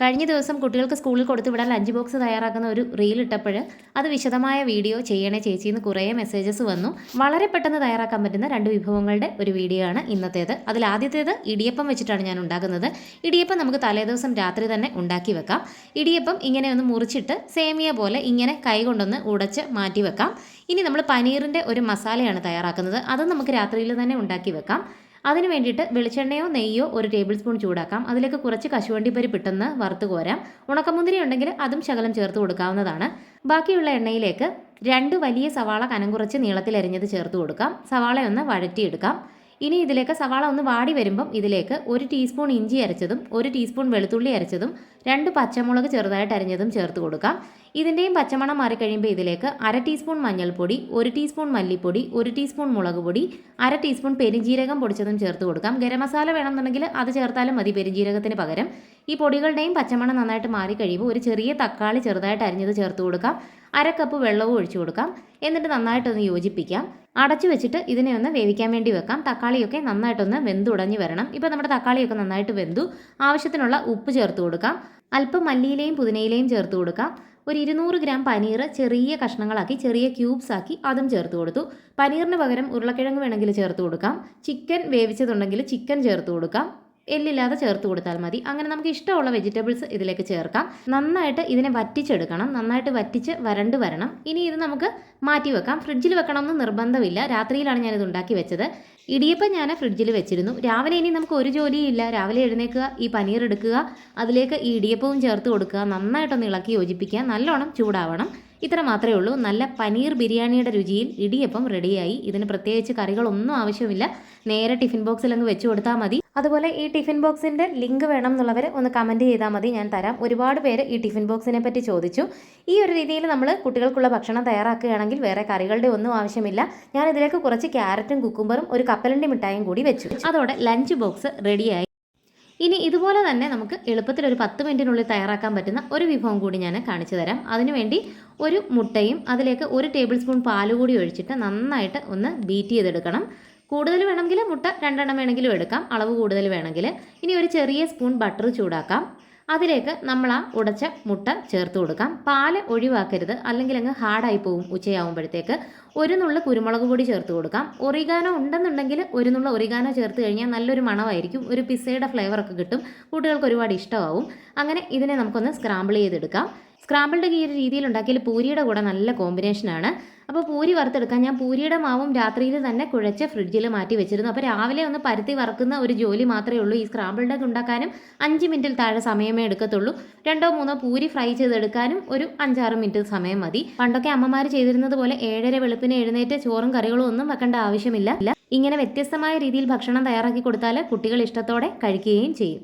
കഴിഞ്ഞ ദിവസം കുട്ടികൾക്ക് സ്കൂളിൽ കൊടുത്തു വിടാൻ ലഞ്ച് ബോക്സ് തയ്യാറാക്കുന്ന ഒരു റീൽ ഇട്ടപ്പോൾ അത് വിശദമായ വീഡിയോ ചെയ്യണേ ചേച്ചി എന്ന് കുറേ മെസ്സേജസ് വന്നു. വളരെ പെട്ടെന്ന് തയ്യാറാക്കാൻ പറ്റുന്ന രണ്ട് വിഭവങ്ങളുടെ ഒരു വീഡിയോ ആണ് ഇന്നത്തേത്. അതിൽ ആദ്യത്തേത് ഇടിയപ്പം വെച്ചിട്ടാണ് ഞാൻ ഉണ്ടാക്കുന്നത്. ഇടിയപ്പം നമുക്ക് തലേദിവസം രാത്രി തന്നെ ഉണ്ടാക്കി വെക്കാം. ഇടിയപ്പം ഇങ്ങനെ ഒന്ന് മുറിച്ചിട്ട് സേമിയ പോലെ ഇങ്ങനെ കൈ കൊണ്ടൊന്ന് ഉടച്ച് മാറ്റി വെക്കാം. ഇനി നമ്മൾ പനീറിന്റെ ഒരു മസാലയാണ് തയ്യാറാക്കുന്നത്. അത് നമുക്ക് രാത്രിയിൽ തന്നെ ഉണ്ടാക്കി വെക്കാം. അതിന് വേണ്ടിയിട്ട് വെളിച്ചെണ്ണയോ നെയ്യോ ഒരു ടേബിൾ സ്പൂൺ ചൂടാക്കാം. അതിലേക്ക് കുറച്ച് കശുവണ്ടി ഇട്ടെന്ന് വറുത്ത് കോരാം. ഉണക്കമുന്തിരി ഉണ്ടെങ്കിൽ അതും ശകലം ചേർത്ത് കൊടുക്കാവുന്നതാണ്. ബാക്കിയുള്ള എണ്ണയിലേക്ക് രണ്ട് വലിയ സവാള കനം കുറച്ച് നീളത്തിൽ അരിഞ്ഞത് ചേർത്ത് കൊടുക്കാം. സവാളയൊന്ന് വഴറ്റിയെടുക്കാം. ഇനി ഇതിലേക്ക് സവാള ഒന്ന് വാടി വരുമ്പം ഇതിലേക്ക് ഒരു ടീസ്പൂൺ ഇഞ്ചി അരച്ചതും ഒരു ടീസ്പൂൺ വെളുത്തുള്ളി അരച്ചതും രണ്ട് പച്ചമുളക് ചെറുതായിട്ട് അരിഞ്ഞതും ചേർത്ത് കൊടുക്കാം. ഇതിന്റെയും പച്ചമണം മാറിക്കഴിയുമ്പോൾ ഇതിലേക്ക് അര ടീസ്പൂൺ മഞ്ഞൾപ്പൊടി ഒരു ടീസ്പൂൺ മല്ലിപ്പൊടി ഒരു ടീസ്പൂൺ മുളക് പൊടി അര ടീസ്പൂൺ പെരിഞ്ജീരകം പൊടിച്ചതും ചേർത്ത് കൊടുക്കാം. ഗരം മസാല വേണമെന്നുണ്ടെങ്കിൽ അത് ചേർത്താലും മതി പെരിഞ്ജീരകത്തിന് പകരം. ഈ പൊടികളുടെയും പച്ചമണം നന്നായിട്ട് മാറി കഴിയുമ്പോൾ ഒരു ചെറിയ തക്കാളി ചെറുതായിട്ട് അരിഞ്ഞത് ചേർത്ത് കൊടുക്കാം. അര കപ്പ് വെള്ളവും ഒഴിച്ചു കൊടുക്കാം. എന്നിട്ട് നന്നായിട്ടൊന്ന് യോജിപ്പിക്കാം. അടച്ചു വെച്ചിട്ട് ഇതിനെ ഒന്ന് വേവിക്കാൻ വേണ്ടി വെക്കാം. തക്കാളിയൊക്കെ നന്നായിട്ടൊന്ന് വെന്തുടഞ്ഞ് വരണം. ഇപ്പോൾ നമ്മുടെ തക്കാളിയൊക്കെ നന്നായിട്ട് വെന്തു. ആവശ്യത്തിനുള്ള ഉപ്പ് ചേർത്ത് കൊടുക്കാം. അല്പം മല്ലിയിലയും പുതിനയിലയും ചേർത്ത് കൊടുക്കാം. ഒരു ഇരുന്നൂറ് ഗ്രാം പനീർ ചെറിയ കഷ്ണങ്ങളാക്കി ചെറിയ ക്യൂബ്സ് ആക്കി അതും ചേർത്ത് കൊടുത്തു. പനീറിന് പകരം ഉരുളക്കിഴങ്ങ് വേണമെങ്കിൽ ചേർത്ത് കൊടുക്കാം. ചിക്കൻ വേവിച്ചതുണ്ടെങ്കിൽ ചിക്കൻ ചേർത്ത് കൊടുക്കാം. എല്ലില്ലാതെ ചേർത്ത് കൊടുത്താൽ മതി. അങ്ങനെ നമുക്ക് ഇഷ്ടമുള്ള വെജിറ്റബിൾസ് ഇതിലേക്ക് ചേർക്കാം. നന്നായിട്ട് ഇതിനെ വറ്റിച്ചെടുക്കണം. നന്നായിട്ട് വറ്റിച്ച് വരണ്ട് വരണം. ഇനി ഇത് നമുക്ക് മാറ്റി വെക്കാം. ഫ്രിഡ്ജിൽ വെക്കണമെന്ന് നിർബന്ധമില്ല. രാത്രിയിലാണ് ഞാനിത് ഉണ്ടാക്കി വെച്ചത്. ഇടിയപ്പം ഞാൻ ഫ്രിഡ്ജിൽ വെച്ചിരുന്നു. രാവിലെ ഇനി നമുക്ക് ഒരു ജോലിയും ഇല്ല. രാവിലെ എഴുന്നേക്കുക ഈ പനീർ എടുക്കുക അതിലേക്ക് ഈ ഇടിയപ്പവും ചേർത്ത് കൊടുക്കുക നന്നായിട്ടൊന്ന് ഇളക്കി യോജിപ്പിക്കുക നല്ലോണം ചൂടാവണം. ഇത്ര മാത്രമേ ഉള്ളൂ. നല്ല പനീർ ബിരിയാണിയുടെ രുചിയിൽ ഇടിയപ്പം റെഡിയായി ഇതിന് പ്രത്യേകിച്ച് കറികളൊന്നും ആവശ്യമില്ല. നേരെ ടിഫിൻ ബോക്സിൽ അങ്ങ് വെച്ച് കൊടുത്താൽ മതി. അതുപോലെ ഈ ടിഫിൻ ബോക്സിന്റെ ലിങ്ക് വേണം എന്നുള്ളവർ ഒന്ന് കമന്റ് ചെയ്താൽ മതി ഞാൻ തരാം. ഒരുപാട് പേര് ഈ ടിഫിൻ ബോക്സിനെ പറ്റി ചോദിച്ചു. ഈ ഒരു രീതിയിൽ നമ്മൾ കുട്ടികൾക്കുള്ള ഭക്ഷണം തയ്യാറാക്കുകയാണെങ്കിൽ വേറെ കറികളുടെ ഒന്നും ആവശ്യമില്ല. ഞാൻ ഇതിലേക്ക് കുറച്ച് ക്യാരറ്റും കുക്കുംബറും ഒരു കപ്പലണ്ടി മിഠായും കൂടി വെച്ചു. അതോടെ ലഞ്ച് ബോക്സ് റെഡിയായി ഇനി ഇതുപോലെ തന്നെ നമുക്ക് എളുപ്പത്തിൽ ഒരു പത്ത് മിനിറ്റിനുള്ളിൽ തയ്യാറാക്കാൻ പറ്റുന്ന ഒരു വിഭവം കൂടി ഞാൻ കാണിച്ചു തരാം. അതിനുവേണ്ടി ഒരു മുട്ടയും അതിലേക്ക് ഒരു ടേബിൾ സ്പൂൺ പാൽ കൂടി ഒഴിച്ചിട്ട് നന്നായിട്ട് ഒന്ന് ബീറ്റ് ചെയ്തെടുക്കണം. കൂടുതൽ വേണമെങ്കിൽ മുട്ട രണ്ടെണ്ണം വേണമെങ്കിലും എടുക്കാം. അളവ് കൂടുതൽ വേണമെങ്കിൽ. ഇനി ഒരു ചെറിയ സ്പൂൺ ബട്ടർ ചൂടാക്കാം. അതിലേക്ക് നമ്മൾ ആ ഉടച്ച മുട്ട ചേർത്ത് കൊടുക്കാം. പാൽ ഒഴിവാക്കരുത്. അല്ലെങ്കിൽ അങ്ങ് ഹാർഡായി പോവും ഉച്ചയാകുമ്പോഴത്തേക്ക് ഒരു നുള്ള കുരുമുളക് പൊടി ചേർത്ത് കൊടുക്കാം. ഒറിഗാനോ ഉണ്ടെന്നുണ്ടെങ്കിൽ ഒരു നുള്ള ഒറിഗാനോ ചേർത്ത് കഴിഞ്ഞാൽ നല്ലൊരു മണമായിരിക്കും. ഒരു പിസയുടെ ഫ്ലേവറൊക്കെ കിട്ടും. കുട്ടികൾക്ക് ഒരുപാട് ഇഷ്ടമാവും. അങ്ങനെ ഇതിനെ നമുക്കൊന്ന് സ്ക്രാമ്പിൾ ചെയ്തെടുക്കാം. സ്ക്രാമ്പിൾഡ് ഈ ഒരു രീതിയിൽ ഉണ്ടാക്കിയാൽ പൂരിയുടെ കൂടെ നല്ല കോമ്പിനേഷനാണ് അപ്പോൾ പൂരി വറുത്തെടുക്കാൻ ഞാൻ പൂരിയുടെ മാവും രാത്രിയിൽ തന്നെ കുഴച്ച് ഫ്രിഡ്ജിൽ മാറ്റി വെച്ചിരുന്നു. അപ്പോൾ രാവിലെ ഒന്ന് പരുത്തി വറുക്കുന്ന ഒരു ജോലി മാത്രമേ ഉള്ളൂ. ഈ സ്ക്രാമ്പിൾഡ് ഉണ്ടാക്കാനും അഞ്ച് മിനിറ്റിൽ താഴെ സമയമേ എടുക്കത്തുള്ളൂ. രണ്ടോ മൂന്നോ പൂരി ഫ്രൈ ചെയ്തെടുക്കാനും ഒരു അഞ്ചാറ് മിനിറ്റ് സമയം മതി. പണ്ടൊക്കെ അമ്മമാർ ചെയ്തിരുന്നത് പോലെ ഏഴര വെളുപ്പിന് എഴുന്നേറ്റ് ചോറും കറികളും ഒന്നും വെക്കേണ്ട ആവശ്യമില്ല. ഇങ്ങനെ വ്യത്യസ്തമായ രീതിയിൽ ഭക്ഷണം തയ്യാറാക്കി കൊടുത്താൽ കുട്ടികൾ ഇഷ്ടത്തോടെ കഴിക്കുകയും ചെയ്യും.